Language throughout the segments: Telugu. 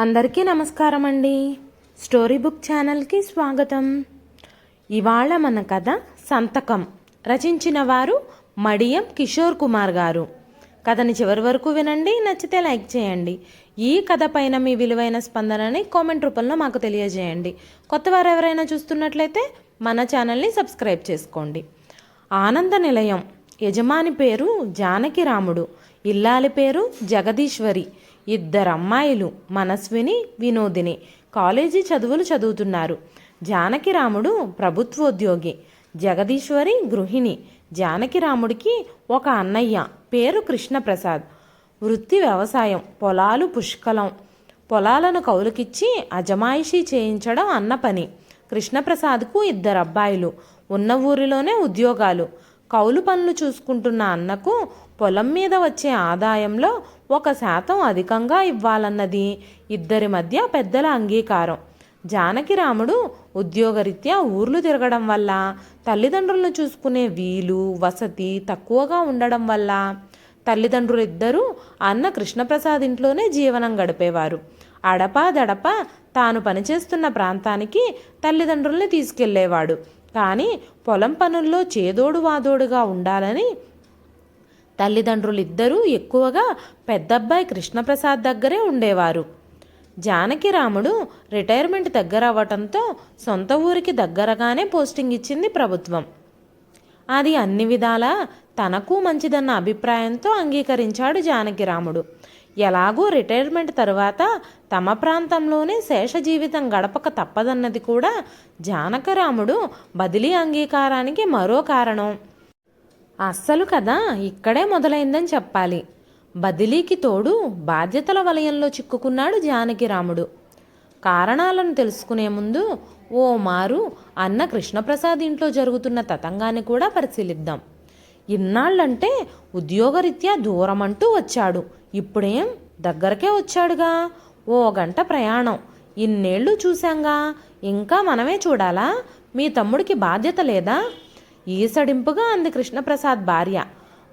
అందరికీ నమస్కారం అండి స్టోరీ బుక్ ఛానల్కి స్వాగతం. ఇవాళ మన కథ సంతకం. రచించిన వారు మడియం కిషోర్ కుమార్ గారు. కథని చివరి వరకు వినండి నచ్చితే లైక్ చేయండి. ఈ కథ పైన మీ విలువైన స్పందనని కామెంట్ రూపంలో మాకు తెలియజేయండి. కొత్త వారు ఎవరైనా చూస్తున్నట్లయితే మన ఛానల్ని సబ్స్క్రైబ్ చేసుకోండి. ఆనంద నిలయం. యజమాని పేరు జానకి రాముడు. ఇల్లాలి పేరు జగదీశ్వరి. ఇద్దరమ్మాయిలు మనస్విని వినోదిని. కాలేజీ చదువులు చదువుతున్నారు. జానకి రాముడు ప్రభుత్వోద్యోగి జగదీశ్వరి గృహిణి. జానకి రాముడికి ఒక అన్నయ్య పేరు కృష్ణప్రసాద్. వృత్తి వ్యవసాయం పొలాలు పుష్కలం. పొలాలను కౌలుకిచ్చి అజమాయిషీ చేయించడం అన్న పని. కృష్ణప్రసాద్కు ఇద్దరు అబ్బాయిలు ఉన్న ఊరిలోనే ఉద్యోగాలు. కౌలు పనులు చూసుకుంటున్న అన్నకు పొలం మీద వచ్చే ఆదాయంలో ఒక శాతం అధికంగా ఇవ్వాలన్నది ఇద్దరి మధ్య పెద్దల అంగీకారం. జానకిరాముడు ఉద్యోగరీత్యా ఊర్లు తిరగడం వల్ల తల్లిదండ్రులను చూసుకునే వీలు వసతి తక్కువగా ఉండడం వల్ల తల్లిదండ్రులు ఇద్దరూ అన్న కృష్ణప్రసాద్ ఇంట్లోనే జీవనం గడిపేవారు. అడపా దడప తాను పనిచేస్తున్న ప్రాంతానికి తల్లిదండ్రుల్ని తీసుకెళ్ళేవాడు. కానీ పొలం పనుల్లో చేదోడు వాదోడుగా ఉండాలని తల్లిదండ్రులు ఇద్దరూ ఎక్కువగా పెద్దబ్బాయి కృష్ణప్రసాద్ దగ్గరే ఉండేవారు. జానకిరాముడు రిటైర్మెంట్ దగ్గర అవ్వటంతో సొంత ఊరికి దగ్గరగానే పోస్టింగ్ ఇచ్చింది ప్రభుత్వం. అది అన్ని విధాలా తనకు మంచిదన్న అభిప్రాయంతో అంగీకరించాడు జానకిరాముడు. ఎలాగూ రిటైర్మెంట్ తరువాత తమ ప్రాంతంలోనే శేష జీవితం గడపక తప్పదన్నది కూడా జానకరాముడు బదిలీ అంగీకారానికి మరో కారణం. అస్సలు కదా ఇక్కడే మొదలైందని చెప్పాలి. బదిలీకి తోడు బాధ్యతల వలయంలో చిక్కుకున్నాడు జానకిరాముడు కారణాలను తెలుసుకునే ముందు ఓ మారు అన్న కృష్ణప్రసాద్ ఇంట్లో జరుగుతున్న తతంగాన్ని కూడా పరిశీలిద్దాం. ఇన్నాళ్ళంటే ఉద్యోగరీత్యా దూరమంటూ వచ్చాడు. ఇప్పుడేం దగ్గరకే వచ్చాడుగా? ఓ గంట ప్రయాణం. ఇన్నేళ్ళు చూశాంగా. ఇంకా మనమే చూడాలా? మీ తమ్ముడికి బాధ్యత లేదా? ఈసడింపుగా అంది కృష్ణప్రసాద్ భార్య.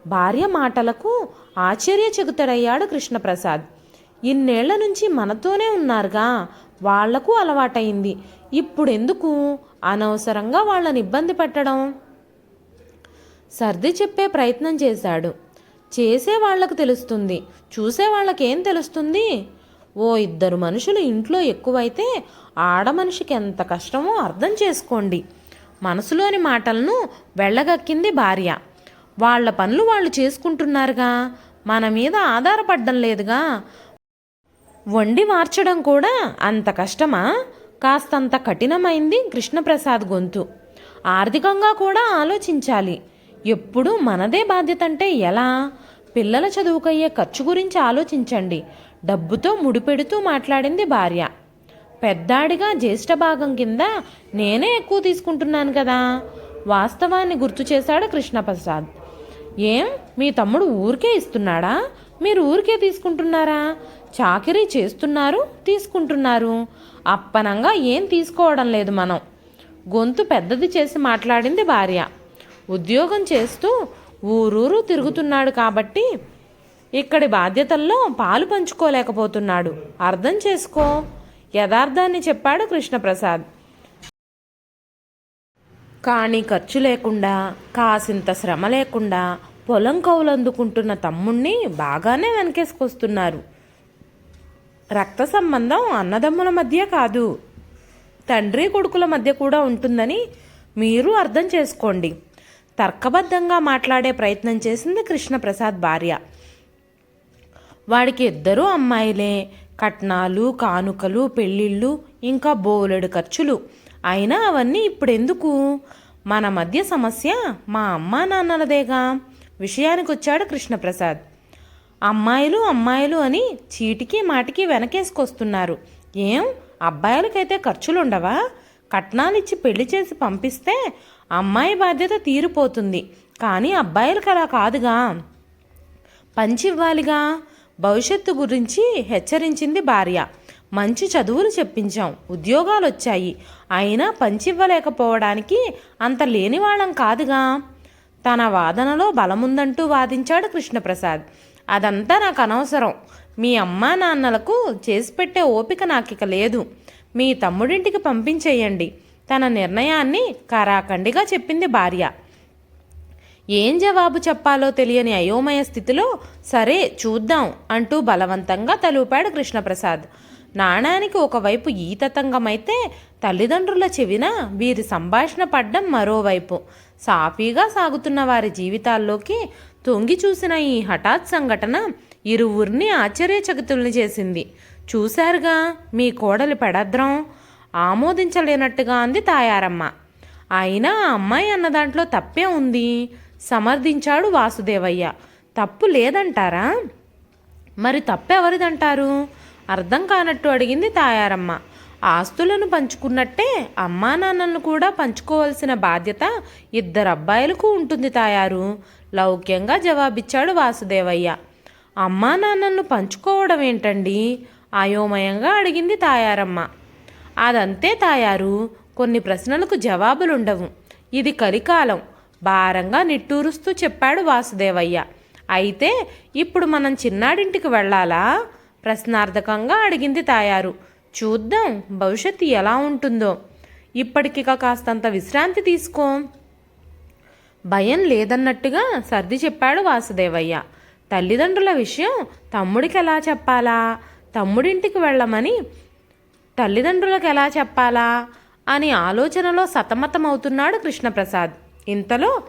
భార్య మాటలకు ఆశ్చర్యచకితుడయ్యాడు కృష్ణప్రసాద్. ఇన్నేళ్ళ నుంచి మనతోనే ఉన్నారుగా వాళ్ళకు అలవాటైంది ఇప్పుడెందుకు? అనవసరంగా వాళ్ళని ఇబ్బంది పెట్టడం? సర్ది చెప్పే ప్రయత్నం చేశాడు. చేసే వాళ్ళకు తెలుస్తుంది. చూసే వాళ్ళకేం తెలుస్తుంది? ఓ ఇద్దరు మనుషులు ఇంట్లో ఎక్కువైతే ఆడ మనిషికి ఎంత కష్టమో అర్థం చేసుకోండి. మనసులోని మాటలను వెళ్ళగక్కింది భార్య. వాళ్ళ పనులు వాళ్ళు చేసుకుంటున్నారుగా. మన మీద ఆధారపడడం లేదుగా. వండి మార్చడం కూడా అంత కష్టమా? కాస్తంత కఠినమైంది కృష్ణప్రసాద్ గొంతు. ఆర్థికంగా కూడా ఆలోచించాలి. ఎప్పుడు మనదే బాధ్యత అంటే ఎలా? పిల్లల చదువుకయ్యే ఖర్చు గురించి ఆలోచించండి. డబ్బుతో ముడిపెడుతూ మాట్లాడింది భార్య. పెద్దాడిగా జ్యేష్ఠ భాగం కింద నేనే ఎక్కువ తీసుకుంటున్నాను కదా. వాస్తవాన్ని గుర్తు చేశాడు కృష్ణప్రసాద్. ఏం? మీ తమ్ముడు ఊరికే ఇస్తున్నాడా? మీరు ఊరికే తీసుకుంటున్నారా? చాకరీ చేస్తున్నారు తీసుకుంటున్నారు. అప్పనంగా ఏం తీసుకోవడం లేదు మనం. గొంతు పెద్దది చేసి మాట్లాడింది భార్య. ఉద్యోగం చేస్తూ ఊరూరు తిరుగుతున్నాడు కాబట్టి ఇక్కడి బాధ్యతల్లో పాలు పంచుకోలేకపోతున్నాడు. అర్థం చేసుకో. యథార్థాన్ని చెప్పాడు కృష్ణప్రసాద్. కానీ ఖర్చు లేకుండా కాసింత శ్రమ లేకుండా పొలం కౌలందుకుంటున్న తమ్ముణ్ణి బాగానే వెనకేసుకొస్తున్నారు. రక్త సంబంధం అన్నదమ్ముల మధ్య కాదు. తండ్రి కొడుకుల మధ్య కూడా ఉంటుందని మీరు అర్థం చేసుకోండి. తర్కబద్ధంగా మాట్లాడే ప్రయత్నం చేసింది కృష్ణప్రసాద్ భార్య. వాడికి ఇద్దరూ అమ్మాయిలే కట్నాలు కానుకలు పెళ్ళిళ్ళు ఇంకా బోలెడు ఖర్చులు. అయినా అవన్నీ ఇప్పుడెందుకు? మన మధ్య సమస్య మా అమ్మా నాన్నలదేగా. విషయానికి వచ్చాడు కృష్ణప్రసాద్. అమ్మాయిలు అమ్మాయిలు అని చీటికి మాటికి వెనకేసుకొస్తున్నారు. ఏం? అబ్బాయిలకైతే ఖర్చులుండవా? కట్నాలిచ్చి పెళ్ళి చేసి పంపిస్తే అమ్మాయి బాధ్యత తీరిపోతుంది. కానీ అబ్బాయిలకు అలా కాదుగా. పంచివ్వాలిగా. భవిష్యత్తు గురించి హెచ్చరించింది భార్య. మంచి చదువులు చెప్పించాం. ఉద్యోగాలు వచ్చాయి అయినా పంచివ్వలేకపోవడానికి అంత లేనివాళ్ళం కాదుగా? తన వాదనలో బలముందంటూ వాదించాడు కృష్ణప్రసాద్. అదంతా నాకు అనవసరం మీ అమ్మా నాన్నలకు చేసి పెట్టే ఓపిక నాకిక లేదు. మీ తమ్ముడింటికి పంపించేయండి. తన నిర్ణయాన్ని కరాఖండిగా చెప్పింది భార్య. ఏం జవాబు చెప్పాలో తెలియని అయోమయ స్థితిలో సరే చూద్దాం అంటూ బలవంతంగా తలూపాడు కృష్ణప్రసాద్. నాణానికి ఒకవైపు ఈ తతంగమైతే తల్లిదండ్రుల చెవిన వీరి సంభాషణ పడ్డం మరోవైపు. సాఫీగా సాగుతున్న వారి జీవితాల్లోకి తొంగి చూసిన ఈ హఠాత్ సంఘటన ఇరువురిని ఆశ్చర్యచకితుల్ని చేసింది. చూశారుగా మీ కోడలి పెడద్రం? ఆమోదించలేనట్టుగా అంది తాయారమ్మ. అయినా ఆ అమ్మాయి అన్న దాంట్లో తప్పే ఉంది. సమర్థించాడు వాసుదేవయ్య. తప్పు లేదంటారా? మరి తప్పెవరిదంటారు? అర్థం కానట్టు అడిగింది తాయారమ్మ. ఆస్తులను పంచుకున్నట్టే అమ్మా నాన్నలను కూడా పంచుకోవాల్సిన బాధ్యత ఇద్దరు అబ్బాయిలకు ఉంటుంది తాయారు. లౌక్యంగా జవాబిచ్చాడు వాసుదేవయ్య. అమ్మా నాన్నలను పంచుకోవడం ఏంటండి? అయోమయంగా అడిగింది తాయారమ్మ. అదంతే తాయారు. కొన్ని ప్రశ్నలకు జవాబులుండవు. ఇది కలికాలం. భారంగా నిట్టూరుస్తూ చెప్పాడు వాసుదేవయ్య. అయితే ఇప్పుడు మనం చిన్నాడింటికి వెళ్ళాలా? ప్రశ్నార్థకంగా అడిగింది తాయారు. చూద్దాం భవిష్యత్తు ఎలా ఉంటుందో. ఇప్పటికిక కాస్తంత విశ్రాంతి తీసుకో. భయం లేదన్నట్టుగా సర్ది చెప్పాడు వాసుదేవయ్య. తల్లిదండ్రుల విషయం తమ్ముడికి ఎలా చెప్పాలా? తమ్ముడింటికి వెళ్ళమని తల్లిదండ్రులకు ఎలా చెప్పాలా? అని ఆలోచనలో సతమతమవుతున్నాడు కృష్ణప్రసాద్. ఇంతలో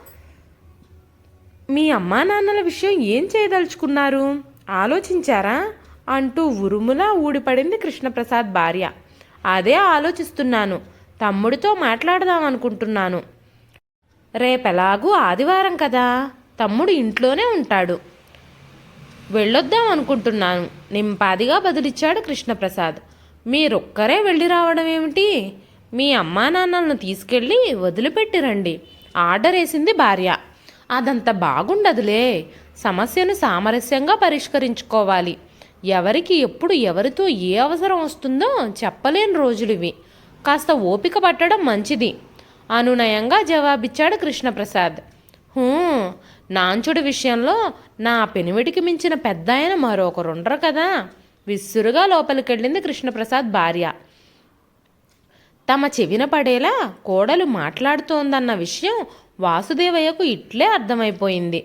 మీ అమ్మా నాన్నల విషయం ఏం చేయదలుచుకున్నారు? ఆలోచించారా? అంటూ ఉరుములా ఊడిపడింది కృష్ణప్రసాద్ భార్య. అదే ఆలోచిస్తున్నాను. తమ్ముడితో మాట్లాడదాం అనుకుంటున్నాను. రేపెలాగూ ఆదివారం కదా? తమ్ముడు ఇంట్లోనే ఉంటాడు. వెళ్ళొద్దాం అనుకుంటున్నాను. నింపాదిగా బదులిచ్చాడు కృష్ణప్రసాద్. మీరొక్కరే వెళ్ళి రావడం ఏమిటి మీ అమ్మా నాన్నలను తీసుకెళ్ళి వదిలిపెట్టి రండి. ఆర్డర్ వేసింది భార్య. అదంత బాగుండదులే. సమస్యను సామరస్యంగా పరిష్కరించుకోవాలి. ఎవరికి ఎప్పుడు ఎవరితో ఏ అవసరం వస్తుందో చెప్పలేని రోజులివి కాస్త ఓపిక పట్టడం మంచిది. అనునయంగా జవాబిచ్చాడు కృష్ణప్రసాద్. హూ నాంచుడి విషయంలో నా పెనివిడికి మించిన పెద్ద ఆయన మరొకరుండరు కదా? విస్సురుగా లోపలికెళ్ళింది కృష్ణప్రసాద్ భార్య. తమ చెవిన పడేలా కోడలు మాట్లాడుతోందన్న విషయం వాసుదేవయ్యకు ఇట్లే అర్థమైపోయింది.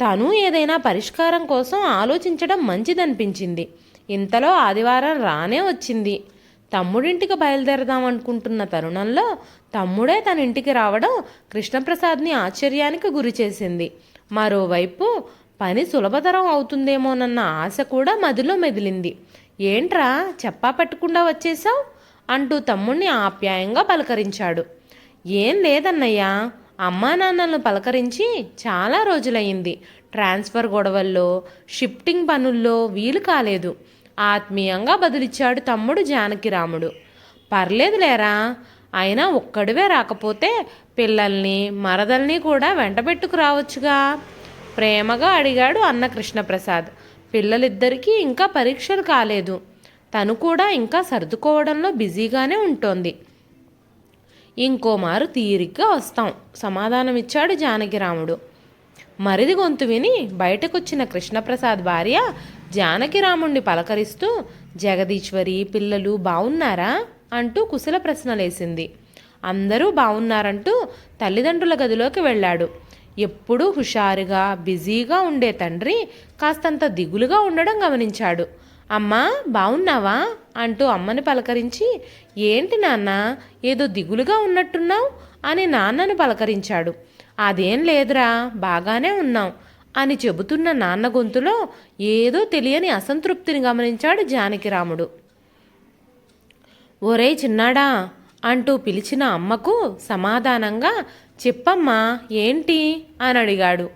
తను ఏదైనా పరిష్కారం కోసం ఆలోచించడం మంచిదనిపించింది. ఇంతలో ఆదివారం రానే వచ్చింది. తమ్ముడింటికి బయలుదేరదాం అనుకుంటున్న తరుణంలో తమ్ముడే తన ఇంటికి రావడం కృష్ణప్రసాద్ని ఆశ్చర్యానికి గురిచేసింది మరోవైపు పని సులభతరం అవుతుందేమోనన్న ఆశ కూడా మదిలో మెదిలింది. ఏంట్రా చెప్పా పట్టకుండా వచ్చేసావు అంటూ తమ్ముణ్ణి ఆప్యాయంగా పలకరించాడు. ఏం లేదన్నయ్యా అమ్మా నాన్నలను పలకరించి చాలా రోజులయ్యింది. ట్రాన్స్ఫర్ గొడవల్లో షిఫ్టింగ్ పనుల్లో వీలు కాలేదు. ఆత్మీయంగా బదులిచ్చాడు తమ్ముడు జానకిరాముడు. పర్లేదు లేరా అయినా ఒక్కడివే రాకపోతే పిల్లల్ని మరదల్ని కూడా వెంటబెట్టుకు రావచ్చుగా ప్రేమగా అడిగాడు అన్న కృష్ణప్రసాద్. పిల్లలిద్దరికీ ఇంకా పరీక్షలు కాలేదు. తను కూడా ఇంకా సర్దుకోవడంలో బిజీగానే ఉంటోంది. ఇంకోమారు తీరిగ్గా వస్తాం సమాధానమిచ్చాడు జానకిరాముడు. మరిది గొంతు విని బయటకొచ్చిన కృష్ణప్రసాద్ భార్య జానకిరాముణ్ణి పలకరిస్తూ జగదీశ్వరి పిల్లలు బావున్నారా? అంటూ కుశల ప్రశ్నలేసింది. అందరూ బావున్నారంటూ తల్లిదండ్రుల గదిలోకి వెళ్ళాడు. ఎప్పుడూ హుషారుగా బిజీగా ఉండే తండ్రి కాస్తంత దిగులుగా ఉండడం గమనించాడు. అమ్మా బావున్నావా? అంటూ అమ్మని పలకరించి ఏంటి నాన్న ఏదో దిగులుగా ఉన్నట్టున్నావు? అని నాన్నను పలకరించాడు. అదేం లేదురా బాగానే ఉన్నాం అని చెబుతున్న నాన్న గొంతులో ఏదో తెలియని అసంతృప్తిని గమనించాడు జానకిరాముడు. ఒరే చిన్నాడా అంటూ పిలిచిన అమ్మకు సమాధానంగా చెప్పమ్మా ఏంటి? అని అడిగాడు.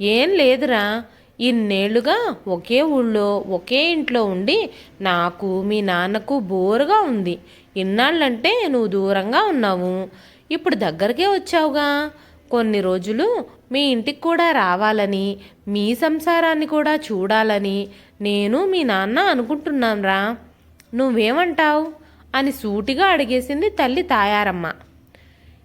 ఏం లేదురా ఇన్నేళ్ళుగా ఒకే ఊళ్ళో ఒకే ఇంట్లో ఉండి నాకు మీ నాన్నకు బోరుగా ఉంది. ఇన్నాళ్ళంటే నువ్వు దూరంగా ఉన్నావు. ఇప్పుడు దగ్గరకే వచ్చావుగా. కొన్ని రోజులు మీ ఇంటికి కూడా రావాలని మీ సంసారాన్ని కూడా చూడాలని నేను మీ నాన్న అనుకుంటున్నానురా. నువ్వేమంటావు? అని సూటిగా అడిగేసింది తల్లి తాయారమ్మ.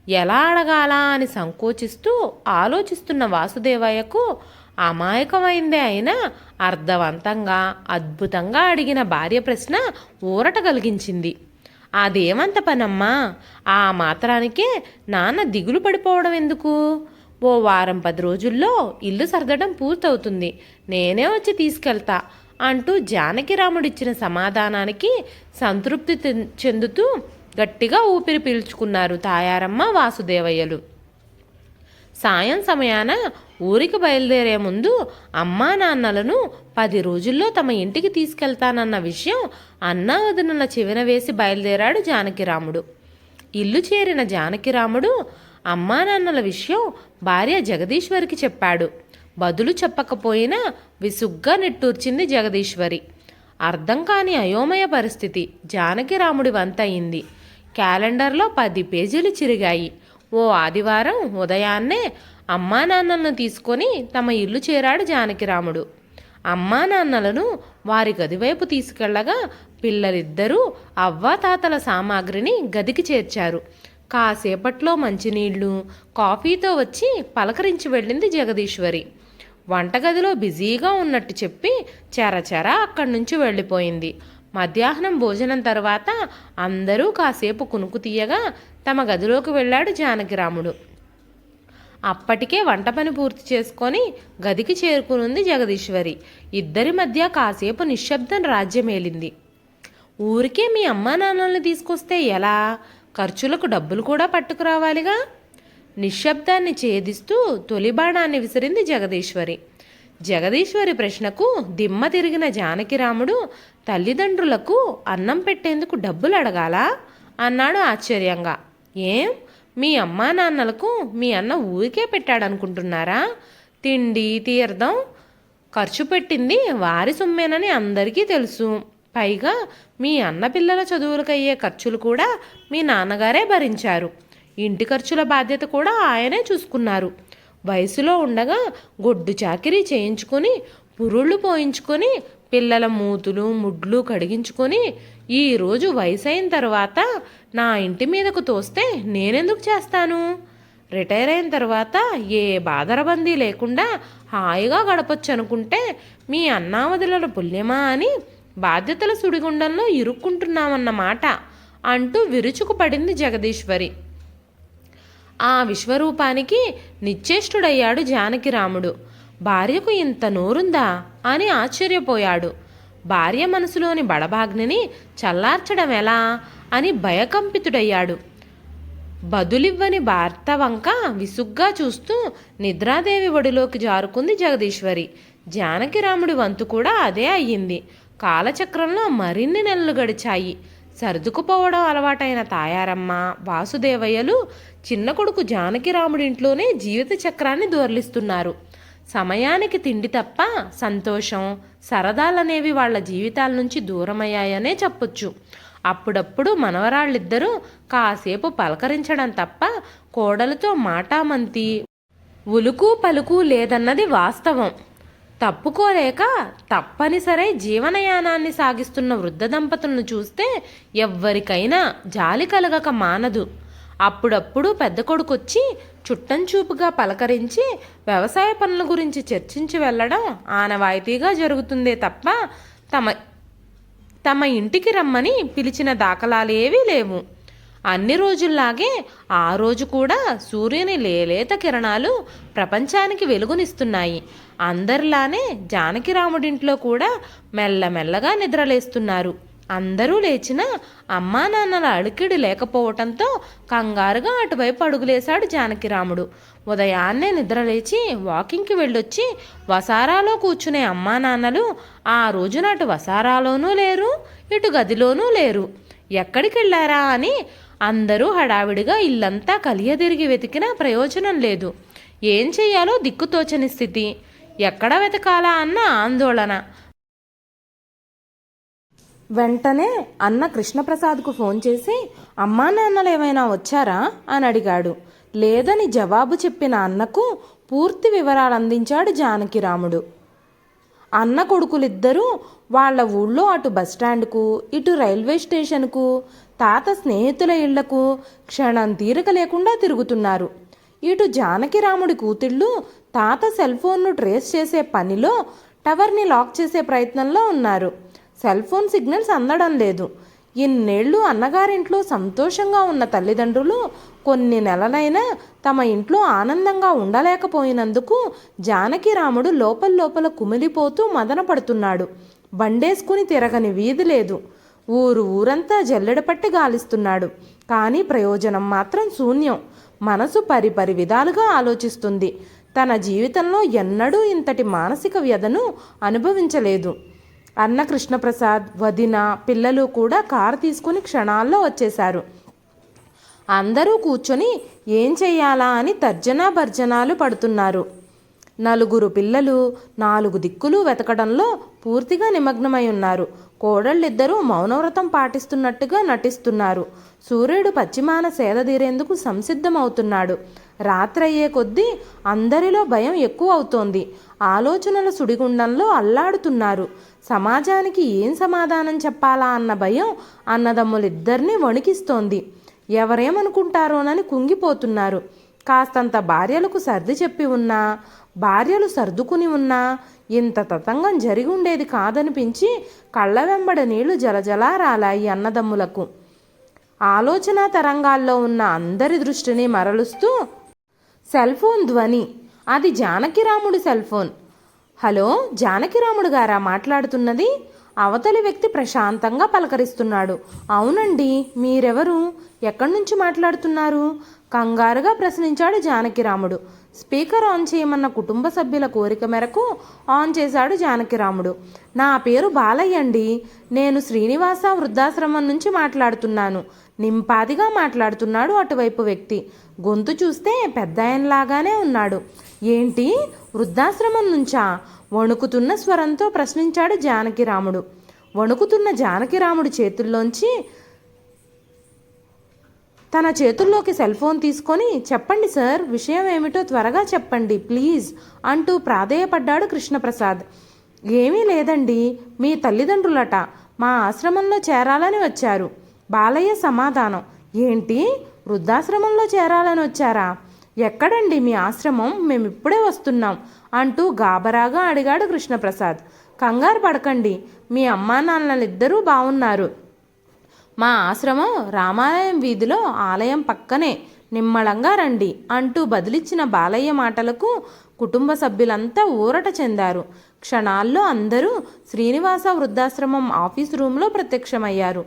ఎలా అడగాలా అని సంకోచిస్తూ ఆలోచిస్తున్న వాసుదేవయ్యకు అమాయకమైందే అయినా అర్థవంతంగా అద్భుతంగా అడిగిన భార్య ప్రశ్న ఊరట కలిగించింది. అదేమంత పనమ్మా? ఆ మాత్రానికే నాన్న దిగులు పడిపోవడం ఎందుకు? ఓ వారం పది రోజుల్లో ఇల్లు సర్దడం పూర్తవుతుంది. నేనే వచ్చి తీసుకెళ్తా అంటూ జానకిరాముడిచ్చిన సమాధానానికి సంతృప్తి చెందుతూ గట్టిగా ఊపిరి పీల్చుకున్నారు తాయారమ్మ వాసుదేవయ్యలు. సాయం సమయాన ఊరికి బయలుదేరే ముందు అమ్మా నాన్నలను పది రోజుల్లో తమ ఇంటికి తీసుకెళ్తానన్న విషయం అన్నా వదినల చెవిన వేసి బయలుదేరాడు జానకిరాముడు. ఇల్లు చేరిన జానకిరాముడు అమ్మా నాన్నల విషయం భార్య జగదీశ్వరికి చెప్పాడు. బదులు చెప్పకపోయినా విసుగ్గా నిట్టూర్చింది జగదీశ్వరి. అర్థం కాని అయోమయ పరిస్థితి జానకిరాముడి వంతయింది. క్యాలెండర్లో పది పేజీలు చిరిగాయి. ఓ ఆదివారం ఉదయాన్నే అమ్మా నాన్నలను తీసుకొని తమ ఇల్లు చేరాడు జానకిరాముడు. అమ్మా నాన్నలను వారి గదివైపు తీసుకెళ్ళగా పిల్లలిద్దరూ అవ్వాతాతల సామాగ్రిని గదికి చేర్చారు. కాసేపట్లో మంచినీళ్ళు కాఫీతో వచ్చి పలకరించి వెళ్ళింది జగదీశ్వరి. వంటగదిలో బిజీగా ఉన్నట్టు చెప్పి చెరచెర అక్కడి నుంచి వెళ్ళిపోయింది. మధ్యాహ్నం భోజనం తర్వాత అందరూ కాసేపు కునుకు తీయగా తమ గదిలోకి వెళ్ళాడు జానకిరాముడు అప్పటికే వంట పని పూర్తి చేసుకొని గదికి చేరుకునుంది జగదీశ్వరి. ఇద్దరి మధ్య కాసేపు నిశ్శబ్దం రాజ్యమేలింది. ఊరికే మీ అమ్మా నాన్నల్ని తీసుకొస్తే ఎలా? ఖర్చులకు డబ్బులు కూడా పట్టుకురావాలిగా? నిశ్శబ్దాన్ని ఛేదిస్తూ తొలి బాణాన్ని విసిరింది జగదీశ్వరి. జగదీశ్వరి ప్రశ్నకు దిమ్మ తిరిగిన జానకిరాముడు తల్లిదండ్రులకు అన్నం పెట్టేందుకు డబ్బులు అడగాలా? అన్నాడు ఆశ్చర్యంగా. ఏం? మీ అమ్మా నాన్నలకు మీ అన్న ఊరికే పెట్టాడనుకుంటున్నారా? తిండి తీర్థం ఖర్చు పెట్టింది వారి సొమ్మేనని అందరికీ తెలుసు. పైగా మీ అన్న పిల్లల చదువులకయ్యే ఖర్చులు కూడా మీ నాన్నగారే భరించారు. ఇంటి ఖర్చుల బాధ్యత కూడా ఆయనే చూసుకున్నారు. వయసులో ఉండగా గొడ్డు చాకిరీ చేయించుకొని పురుళ్ళు పోయించుకొని పిల్లల మూతులు ముడ్లు కడిగించుకొని ఈరోజు వయసైన తర్వాత నా ఇంటి మీదకు తోస్తే నేనెందుకు చేస్తాను? రిటైర్ అయిన తర్వాత ఏ బాధరబందీ లేకుండా హాయిగా గడపచ్చు అనుకుంటే మీ అన్నావదుల పుణ్యమా అని బాధ్యతల సుడిగుండంలో ఇరుక్కుంటున్నామన్నమాట అంటూ విరుచుకుపడింది జగదీశ్వరి. ఆ విశ్వరూపానికి నిశ్చేష్టుడయ్యాడు జానకిరాముడు. భార్యకు ఇంత నోరుందా అని ఆశ్చర్యపోయాడు. భార్య మనసులోని బడబాగ్నిని చల్లార్చడం ఎలా అని భయకంపితుడయ్యాడు. బదులివ్వని భర్త వంక విసుగ్గా చూస్తూ నిద్రాదేవి ఒడిలోకి జారుకుంది జగదీశ్వరి. జానకిరాముడి వంతు కూడా అదే అయ్యింది. కాలచక్రంలో మరిన్ని నెలలు గడిచాయి. సర్దుకుపోవడం అలవాటైన తాయారమ్మ వాసుదేవయ్యలు చిన్న కొడుకు జానకిరాముడింట్లోనే జీవిత చక్రాన్ని దోర్లిస్తున్నారు. సమయానికి తిండి తప్ప సంతోషం సరదాలనేవి వాళ్ళ జీవితాల నుంచి దూరమయ్యాయనే చెప్పొచ్చు. అప్పుడప్పుడు మనవరాళ్ళిద్దరూ కాసేపు పలకరించడం తప్ప కోడలతో మాటామంతి ఉలుకు పలుకు లేదన్నది వాస్తవం. తప్పుకోలేక తప్పనిసరై జీవనయానాన్ని సాగిస్తున్న వృద్ధ దంపతులను చూస్తే ఎవ్వరికైనా జాలి కలగక మానదు. అప్పుడప్పుడు పెద్ద కొడుకొచ్చి చుట్టం చూపుగా పలకరించి వ్యవసాయ పనుల గురించి చర్చించి వెళ్ళడం ఆనవాయితీగా జరుగుతుందే తప్ప తమ తమ ఇంటికి రమ్మని పిలిచిన దాఖలాలేవీ లేవు. అన్ని రోజుల్లాగే ఆ రోజు కూడా సూర్యుని లేలేత కిరణాలు ప్రపంచానికి వెలుగునిస్తున్నాయి. అందరిలానే జానకిరాముడింట్లో కూడా మెల్లమెల్లగా నిద్రలేస్తున్నారు. అందరూ లేచినా అమ్మా నాన్నల అలికిడి లేకపోవటంతో కంగారుగా అటువైపు అడుగులేశాడు జానకిరాముడు. ఉదయాన్నే నిద్రలేచి వాకింగ్కి వెళ్ళొచ్చి వసారాలో కూర్చునే అమ్మా నాన్నలు ఆ రోజున అటు వసారాలోనూ లేరు ఇటు గదిలోనూ లేరు. ఎక్కడికి వెళ్ళారా అని అందరూ హడావిడిగా ఇల్లంతా కలియదిరిగి వెతికినా ప్రయోజనం లేదు. ఏం చెయ్యాలో దిక్కుతోచని స్థితి. ఎక్కడ వెతకాలా అన్న ఆందోళన. వెంటనే అన్న కృష్ణప్రసాద్కు ఫోన్ చేసి అమ్మా నాన్నలు ఏమైనా వచ్చారా? అని అడిగాడు. లేదని జవాబు చెప్పిన అన్నకు పూర్తి వివరాలు అందించాడు జానకిరాముడు. అన్న కొడుకులిద్దరూ వాళ్ళ ఊళ్ళో అటు బస్టాండ్కు ఇటు రైల్వే స్టేషన్కు తాత స్నేహితుల ఇళ్ళకు క్షణం తీరిక లేకుండా తిరుగుతున్నారు. ఇటు జానకిరాముడి కూతుళ్ళు తాత సెల్ ఫోన్ను ట్రేస్ చేసే పనిలో టవర్ని లాక్ చేసే ప్రయత్నంలో ఉన్నారు. సెల్ ఫోన్ సిగ్నల్స్ అందడం లేదు. ఇన్నేళ్ళు అన్నగారింట్లో సంతోషంగా ఉన్న తల్లిదండ్రులు కొన్ని నెలలైనా తమ ఇంట్లో ఆనందంగా ఉండలేకపోయినందుకు జానకిరాముడు లోపల లోపల కుమిలిపోతూ మదనపడుతున్నాడు. బండేసుకుని తిరగని వీధి లేదు. ఊరు ఊరంతా జల్లెడపట్టి గాలిస్తున్నాడు. కానీ ప్రయోజనం మాత్రం శూన్యం. మనసు పరిపరి విధాలుగా ఆలోచిస్తుంది. తన జీవితంలో ఎన్నడూ ఇంతటి మానసిక వ్యధను అనుభవించలేదు. అన్న కృష్ణప్రసాద్ వదిన పిల్లలు కూడా కారు తీసుకుని క్షణాల్లో వచ్చేశారు. అందరూ కూర్చొని ఏం చెయ్యాలా అని తర్జనా భర్జనాలు పడుతున్నారు. నలుగురు పిల్లలు నాలుగు దిక్కులు వెతకడంలో పూర్తిగా నిమగ్నమై ఉన్నారు. కోడళ్ళిద్దరూ మౌనవ్రతం పాటిస్తున్నట్టుగా నటిస్తున్నారు. సూర్యుడు పశ్చిమాన సేదదీరేందుకు సంసిద్ధమవుతున్నాడు. రాత్రయ్యే కొద్దీ అందరిలో భయం ఎక్కువ అవుతోంది. ఆలోచనల సుడిగుండంలో అల్లాడుతున్నారు. సమాజానికి ఏం సమాధానం చెప్పాలా అన్న భయం అన్నదమ్ములిద్దరినీ వణికిస్తోంది. ఎవరేమనుకుంటారోనని కుంగిపోతున్నారు. కాస్తంత భార్యలకు సర్ది చెప్పి ఉన్నా భార్యలు సర్దుకుని ఉన్నా ఇంత తతంగం జరిగి ఉండేది కాదనిపించి కళ్ళ వెంబడ నీళ్ళు జలజలా రాలాయి అన్నదమ్ములకు. ఆలోచన తరంగాల్లో ఉన్న అందరి దృష్టిని మరలుస్తూ సెల్ ఫోన్ ధ్వని అది జానకిరాముడి సెల్ ఫోన్. హలో జానకిరాముడు గారా మాట్లాడుతున్నది? అవతలి వ్యక్తి ప్రశాంతంగా పలకరిస్తున్నాడు. అవునండి మీరెవరు? ఎక్కడి నుంచి మాట్లాడుతున్నారు? కంగారుగా ప్రశ్నించాడు జానకిరాముడు స్పీకర్ ఆన్ చేయమన్న కుటుంబ సభ్యుల కోరిక మేరకు ఆన్ చేశాడు జానకిరాముడు నా పేరు బాలయ్య అండి. నేను శ్రీనివాస వృద్ధాశ్రమం నుంచి మాట్లాడుతున్నాను. నింపాదిగా మాట్లాడుతున్నాడు అటువైపు వ్యక్తి. గొంతు చూస్తే పెద్దాయనలాగానే ఉన్నాడు. ఏంటి? వృద్ధాశ్రమం నుంచా? వణుకుతున్న స్వరంతో ప్రశ్నించాడు జానకిరాముడు. వణుకుతున్న జానకిరాముడి చేతుల్లోంచి తన చేతుల్లోకి సెల్ ఫోన్ తీసుకొని చెప్పండి సార్ విషయం ఏమిటో త్వరగా చెప్పండి ప్లీజ్ అంటూ ప్రాధేయపడ్డాడు కృష్ణప్రసాద్. ఏమీ లేదండి మీ తల్లిదండ్రులట మా ఆశ్రమంలో చేరాలని వచ్చారు. బాలయ్య సమాధానం. ఏంటి? వృద్ధాశ్రమంలో చేరాలని వచ్చారా? ఎక్కడండి మీ ఆశ్రమం? మేమిప్పుడే వస్తున్నాం అంటూ గాబరాగా అడిగాడు కృష్ణప్రసాద్. కంగారు పడకండి మీ అమ్మా నాన్నలిద్దరూ బాగున్నారు మా ఆశ్రమం రామాలయం వీధిలో ఆలయం పక్కనే. నిమ్మళంగా రండి అంటూ బదిలిచ్చిన బాలయ్య మాటలకు కుటుంబ సభ్యులంతా ఊరట చెందారు. క్షణాల్లో అందరూ శ్రీనివాస వృద్ధాశ్రమం ఆఫీస్ రూంలో ప్రత్యక్షమయ్యారు.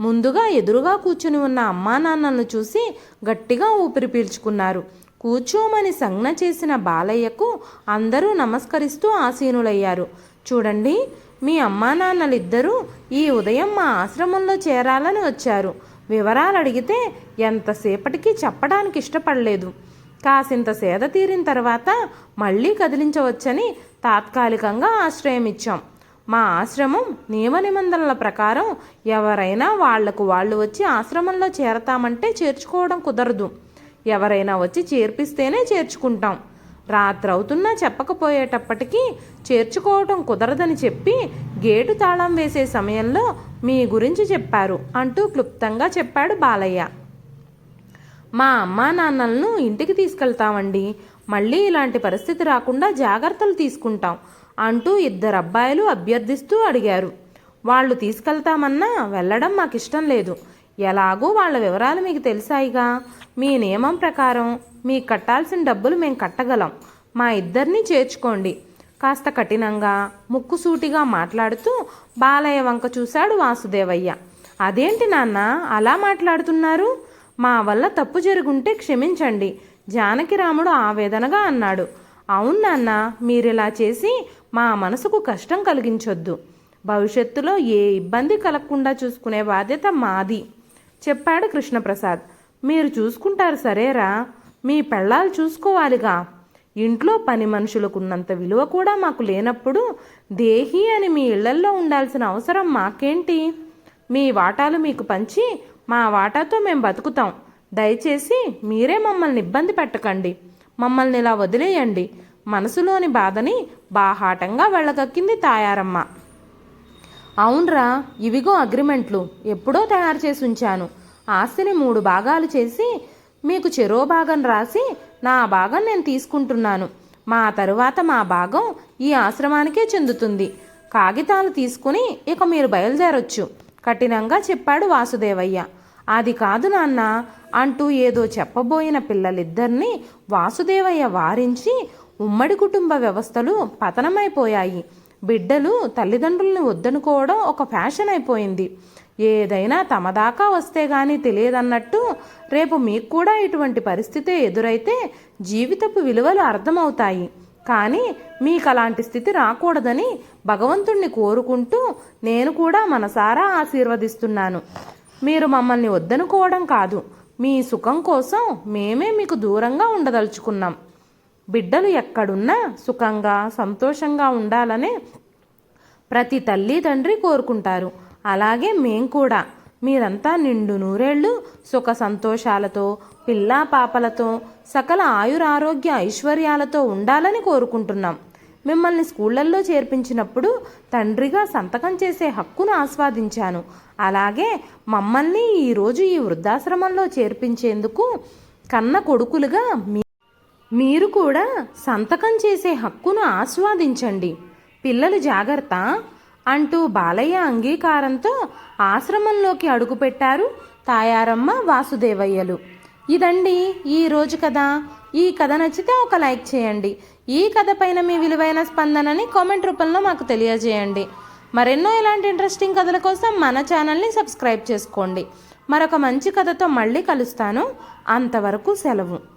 ముందుగా ఎదురుగా కూర్చుని ఉన్న అమ్మా నాన్నలను చూసి గట్టిగా ఊపిరి పీల్చుకున్నారు. కూర్చోమని సంజ్ఞ చేసిన బాలయ్యకు అందరూ నమస్కరిస్తూ ఆసీనులయ్యారు. చూడండి మీ అమ్మా నాన్నలిద్దరూ ఈ ఉదయం మా ఆశ్రమంలో చేరాలని వచ్చారు. వివరాలు అడిగితే ఎంతసేపటికి చెప్పడానికి ఇష్టపడలేదు. కాసింత సేద తీరిన తర్వాత మళ్ళీ కదిలించవచ్చని తాత్కాలికంగా ఆశ్రయం ఇచ్చాం మా ఆశ్రమం నియమ నిబంధనల ప్రకారం ఎవరైనా వాళ్ళకు వాళ్ళు వచ్చి ఆశ్రమంలో చేరతామంటే చేర్చుకోవడం కుదరదు. ఎవరైనా వచ్చి చేర్పిస్తేనే చేర్చుకుంటాం. రాత్రవుతున్నా చెప్పకపోయేటప్పటికీ చేర్చుకోవటం కుదరదని చెప్పి గేటు తాళం వేసే సమయంలో మీ గురించి చెప్పారు అంటూ క్లుప్తంగా చెప్పాడు బాలయ్య. మా అమ్మా నాన్నలను ఇంటికి తీసుకెళ్తామండి. మళ్ళీ ఇలాంటి పరిస్థితి రాకుండా జాగ్రత్తలు తీసుకుంటాం అంటూ ఇద్దరు అబ్బాయిలు అభ్యర్థిస్తూ అడిగారు. వాళ్ళు తీసుకెళ్తామన్నా వెళ్ళడం మాకు ఇష్టం లేదు. ఎలాగూ వాళ్ళ వివరాలు మీకు తెలిసాయిగా. మీ నియమం ప్రకారం మీకు కట్టాల్సిన డబ్బులు మేము కట్టగలం. మా ఇద్దరిని చేర్చుకోండి. కాస్త కఠినంగా ముక్కుసూటిగా మాట్లాడుతూ బాలయ్య వంక చూశాడు వాసుదేవయ్య. అదేంటి నాన్న అలా మాట్లాడుతున్నారు? మా వల్ల తప్పు జరుగుంటే క్షమించండి జానకిరాముడు ఆవేదనగా అన్నాడు. అవును నాన్న మీరిలా చేసి మా మనసుకు కష్టం కలిగించొద్దు. భవిష్యత్తులో ఏ ఇబ్బంది కలగకుండా చూసుకునే బాధ్యత మాది. చెప్పాడు కృష్ణప్రసాద్. మీరు చూసుకుంటారు సరేరా. మీ పెళ్ళాలు చూసుకోవాలిగా. ఇంట్లో పని మనుషులకున్నంత విలువ కూడా మాకు లేనప్పుడు దేహి అని మీ ఇళ్ళల్లో ఉండాల్సిన అవసరం మాకేంటి? మీ వాటాలు మీకు పంచి మా వాటాతో మేము బతుకుతాం. దయచేసి మీరే మమ్మల్ని ఇబ్బంది పెట్టకండి. మమ్మల్ని ఇలా వదిలేయండి. మనసులోని బాధని బాహాటంగా వెళ్ళగక్కింది తాయారమ్మ. అవునరా ఇవిగో అగ్రిమెంట్లు. ఎప్పుడో తయారు చేసి ఉంచాను. ఆస్తిని మూడు భాగాలు చేసి మీకు చెరో భాగం రాసి నా భాగం నేను తీసుకుంటున్నాను. మా తరువాత మా భాగం ఈ ఆశ్రమానికే చెందుతుంది. కాగితాలు తీసుకుని ఇక మీరు బయలుదేరొచ్చు. కఠినంగా చెప్పాడు వాసుదేవయ్య. అది కాదు నాన్న అంటూ ఏదో చెప్పబోయిన పిల్లలిద్దరినీ వాసుదేవయ్య వారించి ఉమ్మడి కుటుంబ వ్యవస్థలు పతనమైపోయాయి. బిడ్డలు తల్లిదండ్రుల్ని వద్దనుకోవడం ఒక ఫ్యాషన్ అయిపోయింది. ఏదైనా తమ దాకా వస్తే గానీ తెలియదన్నట్టు రేపు మీకు కూడా ఇటువంటి పరిస్థితి ఎదురైతే జీవితపు విలువలు అర్థమవుతాయి. కానీ మీకు అలాంటి స్థితి రాకూడదని భగవంతుణ్ణి కోరుకుంటూ నేను కూడా మనసారా ఆశీర్వదిస్తున్నాను. మీరు మమ్మల్ని వద్దనుకోవడం కాదు మీ సుఖం కోసం మేమే మీకు దూరంగా ఉండదలుచుకున్నాం. బిడ్డలు ఎక్కడున్నా సుఖంగా సంతోషంగా ఉండాలనే ప్రతి తల్లి తండ్రి కోరుకుంటారు. అలాగే మేం కూడా. మీరంతా నిండు నూరేళ్ళు సుఖ సంతోషాలతో పిల్లా పాపలతో సకల ఆయురారోగ్య ఐశ్వర్యాలతో ఉండాలని కోరుకుంటున్నాం. మిమ్మల్ని స్కూళ్ళల్లో చేర్పించినప్పుడు తండ్రిగా సంతకం చేసే హక్కును ఆస్వాదించాను. అలాగే మమ్మల్ని ఈరోజు ఈ వృద్ధాశ్రమంలో చేర్పించేందుకు కన్న కొడుకులుగా మీ మీరు కూడా సంతకం చేసే హక్కును ఆస్వాదించండి. పిల్లలు జాగ్రత్త అంటూ బాలయ్య అంగీకారంతో ఆశ్రమంలోకి అడుగుపెట్టారు తాయారమ్మ వాసుదేవయ్యలు. ఇదండి ఈ రోజు కథ. ఈ కథ నచ్చితే ఒక లైక్ చేయండి. ఈ కథ పైన మీ విలువైన స్పందనని కామెంట్ రూపంలో మాకు తెలియజేయండి. మరెన్నో ఇలాంటి ఇంట్రెస్టింగ్ కథల కోసం మన ఛానల్ని సబ్స్క్రైబ్ చేసుకోండి. మరొక మంచి కథతో మళ్ళీ కలుస్తాను. అంతవరకు సెలవు.